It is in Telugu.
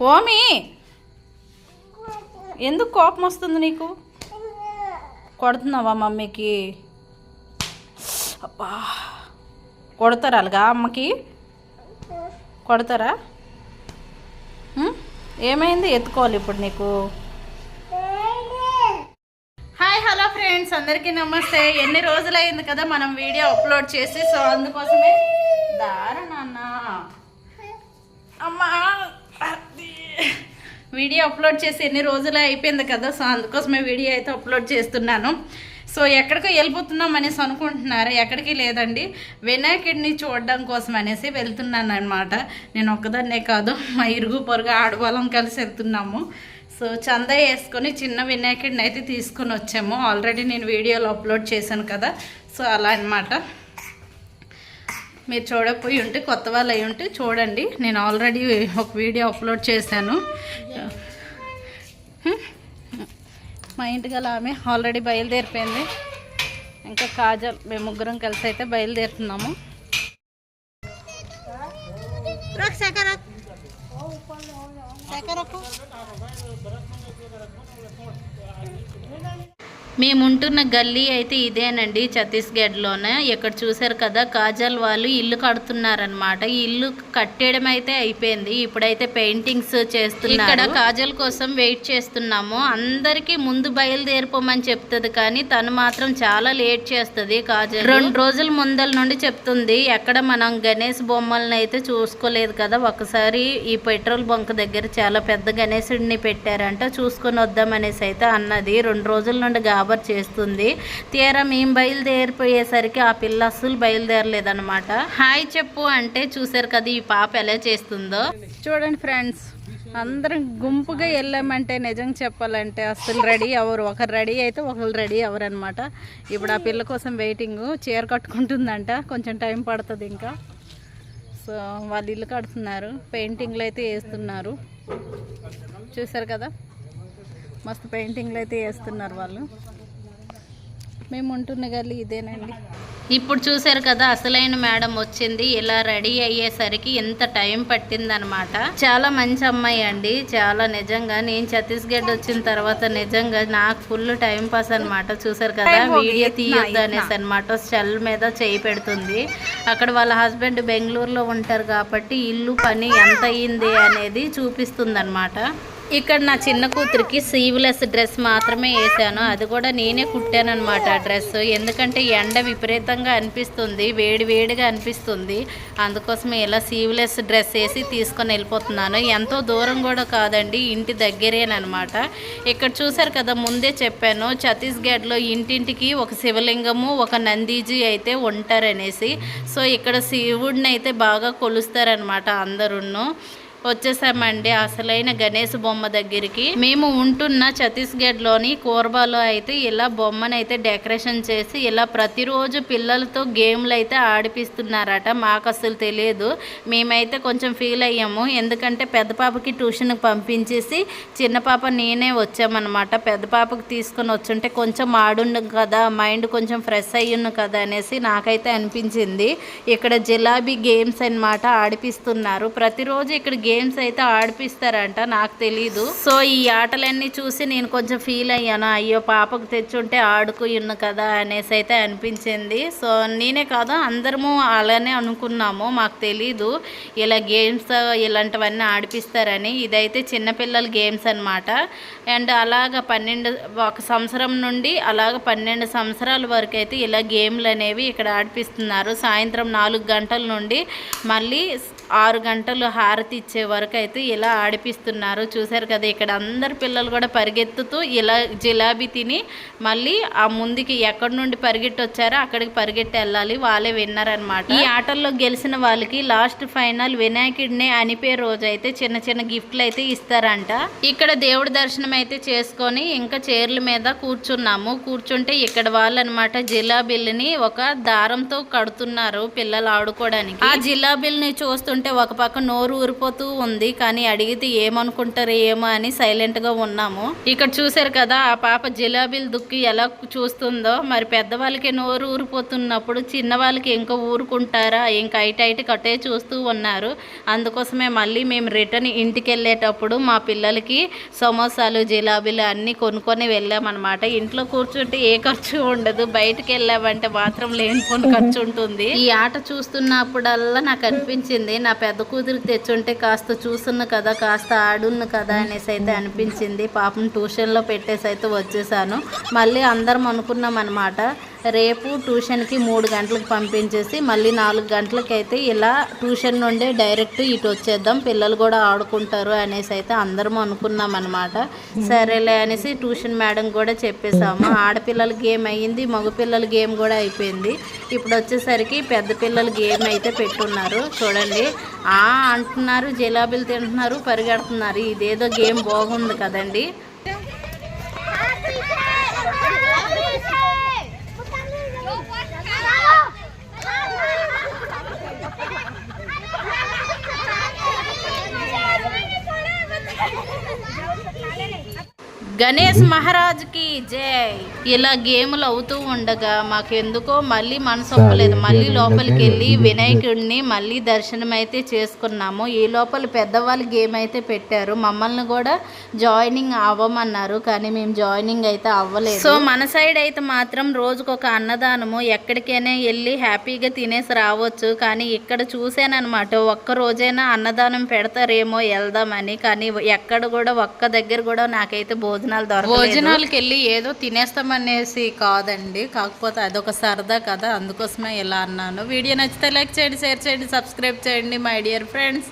ఓమి! ఎందుకు కోపం వస్తుంది నీకు? కొడుతున్నావా మమ్మీకి? అబ్బా! కొడతారా అలాగా అమ్మకి? కొడతారా? ఏమైంది? ఎత్తుకోవాలి ఇప్పుడు నీకు. Hi hello friends. అందరికీ నమస్తే. ఎన్ని రోజులైంది కదా మనం వీడియో అప్లోడ్ చేసి సో అందుకోసమే. దారా అమ్మా! వీడియో అప్లోడ్ చేసి ఎన్ని రోజులు అయిపోయింది కదా సో అందుకోసమే వీడియో అయితే అప్లోడ్ చేస్తున్నాను. సో ఎక్కడికో వెళ్ళిపోతున్నాం అనేసి అనుకుంటున్నారు? ఎక్కడికి లేదండి. వినాయకుడిని చూడడం కోసం అనేసి వెళ్తున్నాను అనమాట నేను ఒక్కదాన్నే కాదు మా ఇరుగు పొరుగు ఆడవాళ్ళం కలిసి వెళ్తున్నాము. సో చందా వేసుకొని చిన్న వినాయకుడిని అయితే తీసుకొని వచ్చాము. ఆల్రెడీ నేను వీడియోలో అప్లోడ్ చేశాను కదా సో అలా అన్నమాట. మీరు చూడకపోయి ఉంటే కొత్త వాళ్ళు అయి ఉంటే చూడండి. నేను ఆల్రెడీ ఒక వీడియో అప్లోడ్ చేశాను. హ్మ్. మా ఇంటి గల ఆమె ఆల్రెడీ బయలుదేరిపోయింది. ఇంకా కాజల్ మేము ముగ్గురం కలిసి అయితే బయలుదేరుతున్నాము. మేము ఉంటున్న గల్లీ అయితే ఇదేనండి ఛత్తీస్గఢ్లోనే. ఇక్కడ చూసారు కదా కాజల్ వాళ్ళు ఇల్లు కడుతున్నారనమాట ఇల్లు కట్టేయడం అయితే అయిపోయింది. ఇప్పుడైతే పెయింటింగ్స్ చేస్తున్నారు. ఇక్కడ కాజల్ కోసం వెయిట్ చేస్తున్నాము. అందరికి ముందు బయలుదేరిపోమని చెప్తుంది కానీ తను మాత్రం చాలా లేట్ చేస్తుంది కాజల్. రెండు రోజుల ముందల నుండి చెప్తుంది. ఎక్కడ మనం గణేష్ బొమ్మలను అయితే చూసుకోలేదు కదా. ఒకసారి ఈ పెట్రోల్ బంక్ దగ్గర చాలా పెద్ద గణేశుడిని పెట్టారంట. చూసుకొని వద్దామనేసి అయితే అన్నది. రెండు రోజుల నుండి కవర్ చేస్తుంది. తీరా మేము బయలుదేరిపోయేసరికి ఆ పిల్ల అస్సలు బయలుదేరలేదనమాట హాయ్ చెప్పు అంటే చూసారు కదా ఈ పాప ఎలా చేస్తుందో. చూడండి ఫ్రెండ్స్ అందరం గుంపుగా వెళ్ళామంటే నిజం చెప్పాలంటే అసలు రెడీ అవ్వరు. ఒకరు రెడీ అయితే ఒకరు రెడీ అవ్వరు అనమాట ఇప్పుడు ఆ పిల్ల కోసం వెయిటింగ్ చీర కట్టుకుంటుందంట. కొంచెం టైం పడుతుంది ఇంకా. సో వాళ్ళు ఇల్లు కడుతున్నారు. పెయింటింగ్లు అయితే వేస్తున్నారు. చూసారు కదా? మస్తు పెయింటింగ్లు అయితే వేస్తున్నారు వాళ్ళు. మేము ఉంటున్న గల్లి ఇదేనండి. ఇప్పుడు చూసారు కదా అసలైన మేడం వచ్చింది. ఇలా రెడీ అయ్యేసరికి ఎంత టైం పట్టిందనమాట. చాలా మంచి అమ్మాయి అండి. చాలా నిజంగా నేను ఛత్తీస్గఢ్ వచ్చిన తర్వాత నిజంగా నాకు ఫుల్ టైం పాస్ అనమాట చూసారు కదా వీడియో తీయొద్దు అనేసి అనమాట సెల్ మీద చేయి పెడుతుంది. అక్కడ వాళ్ళ హస్బెండ్ బెంగళూరులో ఉంటారు కాబట్టి ఇల్లు పని ఎంత అయ్యింది అనేది చూపిస్తుంది ఇక్కడ నా చిన్న కూతురికి సీవ్లెస్ డ్రెస్ మాత్రమే వేసాను. అది కూడా నేనే కుట్టాను అనమాట ఆ డ్రెస్ ఎందుకంటే ఎండ విపరీతంగా అనిపిస్తుంది వేడి వేడిగా అనిపిస్తుంది. అందుకోసమే ఇలా సీవ్లెస్ డ్రెస్ వేసి తీసుకొని వెళ్ళిపోతున్నాను. ఎంతో దూరం కూడా కాదండి ఇంటి దగ్గరేనమాట ఇక్కడ చూసారు కదా ముందే చెప్పాను ఛత్తీస్గఢ్లో ఇంటింటికి ఒక శివలింగము ఒక నందీజీ అయితే ఉంటారనేసి. సో ఇక్కడ శివుడిని అయితే బాగా కొలుస్తారనమాట అందరును. వచ్చేసామండి. అసలైన గణేష్ బొమ్మ దగ్గరికి. మేము ఉంటున్న ఛత్తీస్గఢ్లోని కోర్బాలో అయితే ఇలా బొమ్మను అయితే డెకరేషన్ చేసి ఇలా ప్రతిరోజు పిల్లలతో గేమ్లు అయితే ఆడిపిస్తున్నారట. మాకు అసలు తెలియదు. మేమైతే కొంచెం ఫీల్ అయ్యాము. ఎందుకంటే పెద్ద పాపకి ట్యూషన్కి పంపించేసి చిన్న పాప నేనే వచ్చామన్నమాట. పెద్ద పాపకి తీసుకొని వచ్చుంటే కొంచెం ఆడుండు కదా మైండ్ కొంచెం ఫ్రెష్ అయ్యును కదా అనేసి నాకైతే అనిపించింది. ఇక్కడ జిలాబీ గేమ్స్ అన్నమాట ఆడిపిస్తున్నారు. ప్రతిరోజు ఇక్కడ గేమ్స్ అయితే ఆడిపిస్తారంట నాకు తెలీదు. సో ఈ ఆటలన్నీ చూసి నేను కొంచెం ఫీల్ అయ్యాను. అయ్యో పాపకు తెచ్చుంటే ఆడుకున్న కదా అనేసి అయితే అనిపించింది. సో నేనే కాదు అందరము అలానే అనుకున్నాము. మాకు తెలీదు ఇలా గేమ్స్ ఇలాంటివన్నీ ఆడిపిస్తారని. ఇదైతే చిన్నపిల్లల గేమ్స్ అనమాట అండ్ అలాగ పన్నెండు ఒక సంవత్సరం నుండి అలాగ పన్నెండు సంవత్సరాల వరకు అయితే ఇలా గేమ్లు అనేవి ఇక్కడ ఆడిపిస్తున్నారు. సాయంత్రం నాలుగు గంటల నుండి మళ్ళీ ఆరు గంటలు హారతి ఇచ్చే వరకు అయితే ఇలా ఆడిపిస్తున్నారు. చూసారు కదా ఇక్కడ అందరు పిల్లలు కూడా పరిగెత్తుతూ ఇలా జిలాబీ తిని మళ్ళీ ఆ ముందుకి ఎక్కడి నుండి పరిగెట్టి వచ్చారో అక్కడికి పరిగెట్టి వెళ్ళాలి. వాళ్ళే విన్నర్ అనమాట ఈ ఆటల్లో గెలిచిన వాళ్ళకి లాస్ట్ ఫైనల్ వినాయకుడిని అనిపే రోజు అయితే చిన్న చిన్న గిఫ్ట్లు అయితే ఇస్తారంట. ఇక్కడ దేవుడి దర్శనం అయితే చేసుకొని ఇంకా చీరల మీద కూర్చున్నాము. కూర్చుంటే ఇక్కడ వాళ్ళు అనమాట జిలాబీల్ని ఒక దారంతో కడుతున్నారు పిల్లలు ఆడుకోవడానికి. ఆ జిలాబీల్ని చూస్తుంటే ఒక పక్క నోరు ఊరిపోతూ ఉంది కానీ అడిగితే ఏమనుకుంటారు ఏమో అని సైలెంట్గా ఉన్నాము. ఇక్కడ చూసారు కదా ఆ పాప జిలాబీలు దుక్కి ఎలా చూస్తుందో. మరి పెద్దవాళ్ళకి నోరు ఊరిపోతున్నప్పుడు చిన్నవాళ్ళకి ఇంకా ఊరుకుంటారా? ఇంకా ఐట ఐట కట్టే చూస్తూ ఉన్నారు. అందుకోసమే మళ్ళీ మేము రిటర్న్ ఇంటికి వెళ్ళేటప్పుడు మా పిల్లలకి సమోసాలు జిలాబీలు అన్నీ కొనుక్కొని వెళ్ళామన్నమాట. ఇంట్లో కూర్చుంటే ఏ ఖర్చు ఉండదు. బయటికి వెళ్ళామంటే మాత్రం లేనిపోని ఖర్చు ఉంటుంది. ఈ ఆట చూస్తున్నప్పుడల్లా నాకు అనిపించింది నా పెద్ద కూతురికి తెచ్చుంటే కాస్త కాస్త చూసున్న కదా కాస్త ఆడున్న కదా అనేసి అయితే అనిపించింది. పాపం ట్యూషన్లో పెట్టేసి అయితే వచ్చేసాను. మళ్ళీ అందరం అనుకున్నాం అనమాట రేపు ట్యూషన్కి మూడు గంటలకు పంపించేసి మళ్ళీ నాలుగు గంటలకి అయితే ఇలా ట్యూషన్ నుండే డైరెక్ట్ ఇటు వచ్చేద్దాం పిల్లలు కూడా ఆడుకుంటారు అనేసి అయితే అందరం అనుకున్నాం అనమాట సరేలే అనేసి ట్యూషన్ మేడం కూడా చెప్పేసాము ఆడపిల్లల గేమ్ అయ్యింది మగపిల్లల గేమ్ కూడా అయిపోయింది. ఇప్పుడు వచ్చేసరికి పెద్ద పిల్లల గేమ్ అయితే పెట్టున్నారు. చూడండి ఆ అంటున్నారు జిలాబీలు తింటున్నారు పరిగెడుతున్నారు. ఇదేదో గేమ్ బాగుంది కదండి. గణేష్ మహారాజ్కి జై. ఇలా గేములు అవుతూ ఉండగా మాకెందుకో మళ్ళీ మనసు ఒప్పలేదు మళ్ళీ లోపలికి వెళ్ళి వినాయకుడిని మళ్ళీ దర్శనం అయితే చేసుకున్నాము. ఈ లోపల పెద్దవాళ్ళు గేమ్ అయితే పెట్టారు. మమ్మల్ని కూడా జాయినింగ్ అవ్వమన్నారు కానీ మేము జాయినింగ్ అయితే అవ్వలేదు. సో మన సైడ్ అయితే మాత్రం రోజుకు ఒక అన్నదానము. ఎక్కడికైనా వెళ్ళి హ్యాపీగా తినేసి రావచ్చు. కానీ ఇక్కడ చూసానమాట ఒక్క రోజైనా అన్నదానం పెడతారేమో వెళ్దామని. కానీ ఎక్కడ కూడా ఒక్క దగ్గర కూడా నాకైతే భోజనాలు దొరకలేదు. భోజనాలకు వెళ్ళి ఏదో తినేస్తామనేసి కాదండి. కాకపోతే అదొక సరదా కదా అందుకోసమే ఇలా అన్నాను. వీడియో నచ్చితే లైక్ చేయండి షేర్ చేయండి సబ్స్క్రైబ్ చేయండి మై డియర్ ఫ్రెండ్స్.